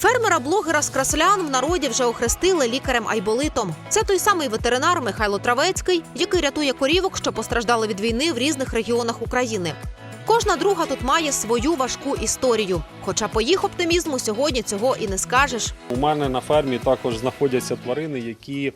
Фермера-блогера з краслян в народі вже охрестили лікарем Айболитом. Це той самий ветеринар Михайло Травецький, який рятує корівок, що постраждали від війни в різних регіонах України. Кожна друга тут має свою важку історію. Хоча по їх оптимізму сьогодні цього і не скажеш. У мене на фермі також знаходяться тварини, які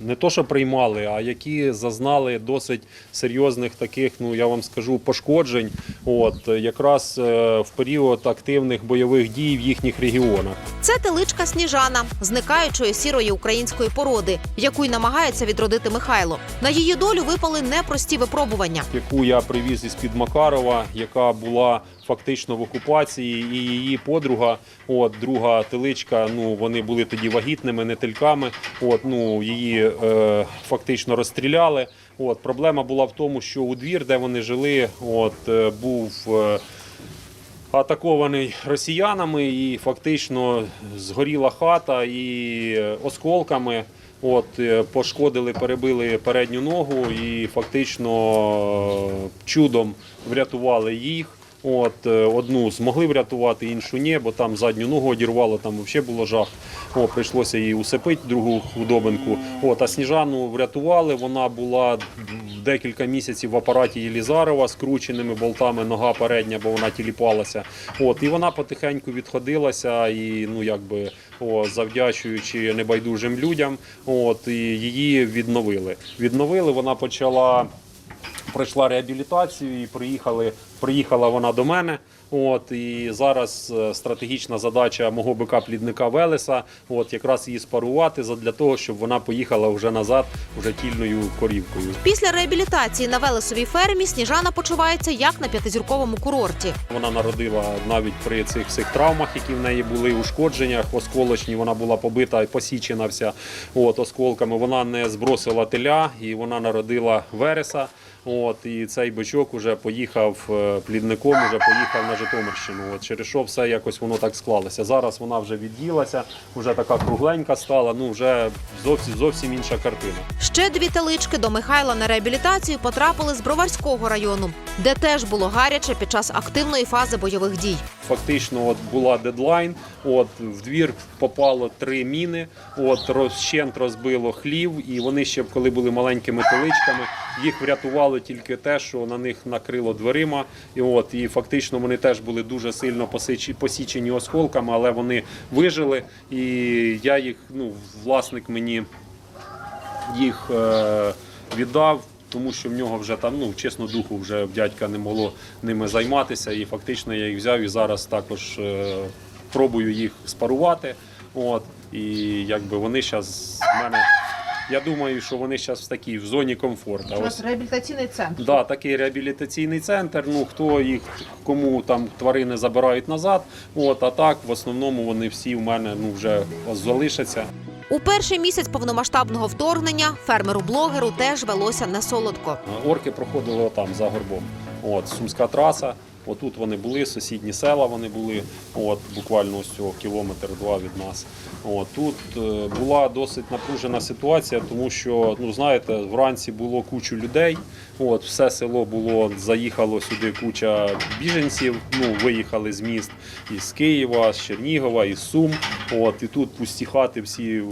не то, що приймали, а які зазнали досить серйозних таких, ну я вам скажу, пошкоджень. От якраз е, в період активних бойових дій в їхніх регіонах. Це теличка Сніжана, зникаючої сірої української породи, яку й намагається відродити Михайло. На її долю випали непрості випробування. яку я привіз із під Макарова, яка була фактично в окупації, і її подруга, от друга теличка. Ну вони були тоді вагітними, не тельками. От ну її е, фактично розстріляли. От проблема була в тому, що у двір, де вони жили, от е, був. Е, атакований росіянами, і фактично згоріла хата і е, осколками. От е, пошкодили, перебили передню ногу і фактично е, чудом врятували їх. От е, одну змогли врятувати, іншу ні, бо там задню ногу одірвало, там взагалі було жах. О, прийшлося її усипити, другу худобинку. От, а сніжану врятували. Вона була декілька місяців в апараті Єлізарова з крученими болтами, нога передня, бо вона тіліпалася. От, і вона потихеньку відходилася, і ну якби о, завдячуючи небайдужим людям, от і її відновили. Відновили, вона почала пройшла реабілітацію і приїхали, приїхала вона до мене. От і зараз е, стратегічна задача мого бика плідника Велеса, от якраз її спарувати для того, щоб вона поїхала вже назад, вже тільною корівкою. Після реабілітації на Велесовій фермі Сніжана почувається як на п'ятизірковому курорті. Вона народила навіть при цих всіх травмах, які в неї були, ушкодженнях, осколочні. Вона була побита і посічена вся от, осколками. Вона не збросила теля і вона народила вереса. От, і цей бичок уже поїхав е, плідником, уже поїхав на Житомирщину. От, через що все якось воно так склалося. Зараз вона вже від'їлася, вже така кругленька стала, ну вже зовсім зовсім інша картина. Ще дві телички до Михайла на реабілітацію потрапили з Броварського району, де теж було гаряче під час активної фази бойових дій. Фактично, от була дедлайн. От в двір попало три міни. От розщент розбило хлів, і вони ще коли були маленькими теличками, їх врятувало тільки те, що на них накрило дверима. І от і фактично вони теж були дуже сильно посічені осколками, але вони вижили. І я їх, ну, власник мені їх е, віддав. Тому що в нього вже там, ну чесно, духу вже дядька не могло ними займатися, і фактично я їх взяв і зараз також е, пробую їх спарувати. От і якби вони зараз в мене. Я думаю, що вони зараз в такій в зоні комфорту. Нас реабілітаційний центр. Да, такий реабілітаційний центр. Ну хто їх кому там тварини забирають назад. От а так в основному вони всі в мене ну вже залишаться. У перший місяць повномасштабного вторгнення фермеру-блогеру теж велося не солодко. Орки проходили отам за горбом. От сумська траса. Отут вони були, сусідні села вони були, от буквально ось цього кілометр два від нас. От тут е, була досить напружена ситуація, тому що ну знаєте, вранці було кучу людей. От все село було заїхало сюди куча біженців. Ну виїхали з міст із Києва, з Чернігова, із Сум. От і тут пусті хати всі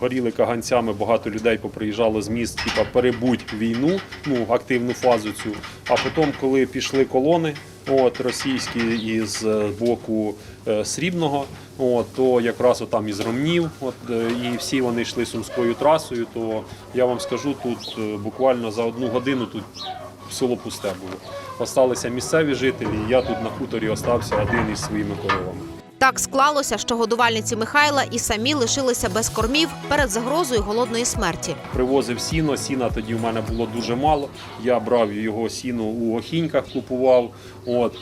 горіли каганцями. Багато людей поприїжджало з міст, типа перебудь війну, ну активну фазу цю. А потім, коли пішли колони, от російські із е, боку е, срібного, от то якраз там із Ромнів, от е, і всі вони йшли сумською трасою. То я вам скажу, тут буквально за одну годину тут село пусте було. Осталися місцеві жителі. і Я тут на хуторі остався один із своїми коровами. Так склалося, що годувальниці Михайла і самі лишилися без кормів перед загрозою голодної смерті. Привозив сіно. Сіна тоді в мене було дуже мало. Я брав його сіно у охіньках, купував. От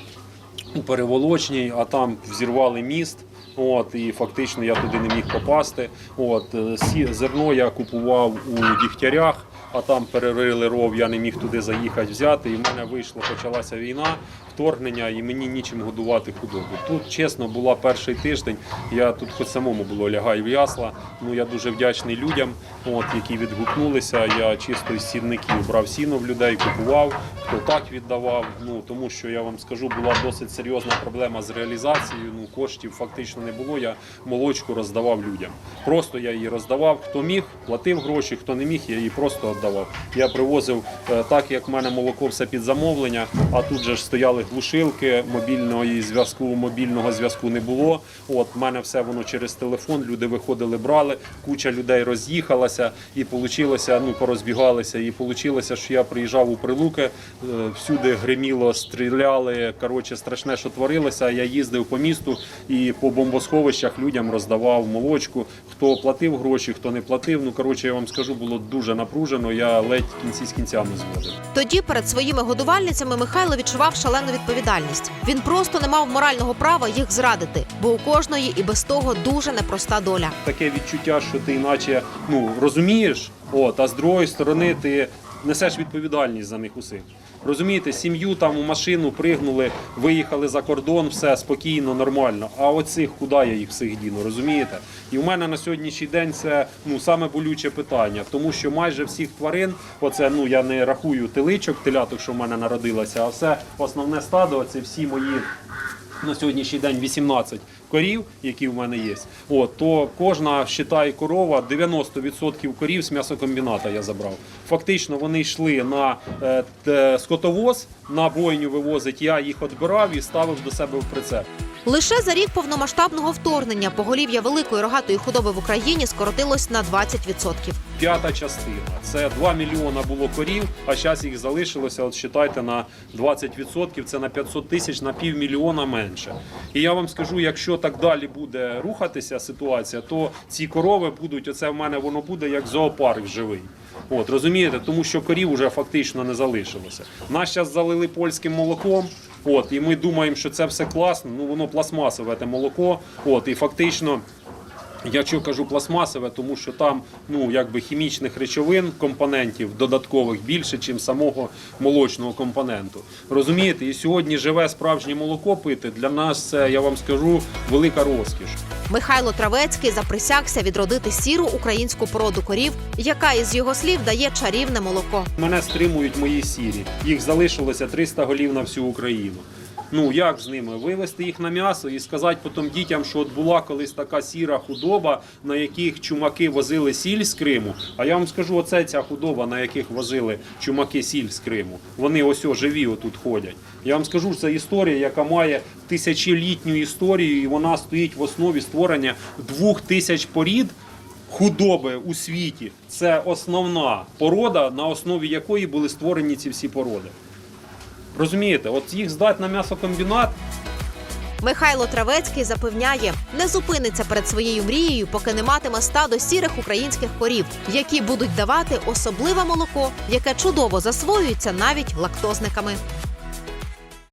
у переволочній, а там взірвали міст. От, і фактично я туди не міг попасти. От, е, сі- зерно я купував у Дігтярях, а там перерили ров, я не міг туди заїхати взяти. І в мене вийшло, почалася війна. Вторгнення і мені нічим годувати худобу. Тут чесно була перший тиждень. Я тут хоч самому було лягай в ясла. Ну я дуже вдячний людям, от які відгукнулися. Я чисто із сідників брав сіно в людей, купував, хто так віддавав. Ну тому що я вам скажу, була досить серйозна проблема з реалізацією. Ну коштів фактично не було. Я молочку роздавав людям. Просто я її роздавав. Хто міг, платив гроші, хто не міг, я її просто віддавав. Я привозив е, так, як в мене молоко все під замовлення. А тут же ж стояли глушилки, мобільного зв'язку, мобільного зв'язку не було. От мене все воно через телефон. Люди виходили, брали. Куча людей роз'їхалася і получилося, ну порозбігалися. І получилося, що я приїжджав у прилуки, е, всюди гриміло, стріляли. Коротше, страшне, що творилося. Я їздив по місту і по бомбосховищах людям роздавав молочку. Хто платив гроші, хто не платив. Ну коротше, я вам скажу, було дуже напружено. Я ледь кінці з кінцями зводив. Тоді перед своїми годувальницями Михайло відчував шалену відповідальність. Він просто не мав морального права їх зрадити, бо у кожної і без того дуже непроста доля. таке відчуття, що ти іначе ну розумієш, от, а з другої сторони ти несеш відповідальність за них усіх. Розумієте, сім'ю там у машину пригнули, виїхали за кордон, все спокійно, нормально. А оцих куди я їх всіх діну, розумієте? І в мене на сьогоднішній день це ну саме болюче питання, тому що майже всіх тварин, оце ну я не рахую теличок, теляток, що в мене народилося, а все основне стадо, це всі мої на сьогоднішній день 18 корів, які в мене є. От, то кожна щитай корова, 90% корів з м'ясокомбіната я забрав. Фактично вони йшли на е, скотовоз, на бойню вивозить, я їх відбирав і ставив до себе в прицеп. Лише за рік повномасштабного вторгнення поголів'я великої рогатої худоби в Україні скоротилось на 20%. П'ята частина. Це 2 мільйона було корів, а зараз їх залишилося, от считайте, на 20%, це на 500 тисяч, на півмільйона менше. І я вам скажу, якщо так далі буде рухатися ситуація, то ці корови будуть, оце в мене воно буде як зоопарк живий. От, розумієте, тому що корів вже фактично не залишилося. Нас зараз залили польським молоком. От, і ми думаємо, що це все класно. Ну воно пластмасове те молоко. От, і фактично. Я чого кажу пластмасове, тому що там ну якби хімічних речовин, компонентів додаткових більше, ніж самого молочного компоненту. Розумієте, і сьогодні живе справжнє молоко пити для нас це я вам скажу велика розкіш. Михайло Травецький заприсягся відродити сіру українську породу корів, яка із його слів дає чарівне молоко. Мене стримують мої сірі. Їх залишилося 300 голів на всю Україну. Ну як з ними вивезти їх на м'ясо і сказати потім дітям, що от була колись така сіра худоба, на яких чумаки возили сіль з Криму. А я вам скажу, оце ця худоба, на яких возили чумаки сіль з Криму. Вони ось о, живі отут ходять. Я вам скажу, це історія, яка має тисячолітню історію, і вона стоїть в основі створення двох тисяч порід худоби у світі. Це основна порода, на основі якої були створені ці всі породи. Розумієте, от їх здати на м'ясокомбінат, Михайло Травецький запевняє, не зупиниться перед своєю мрією, поки не матиме стадо сірих українських корів, які будуть давати особливе молоко, яке чудово засвоюється навіть лактозниками.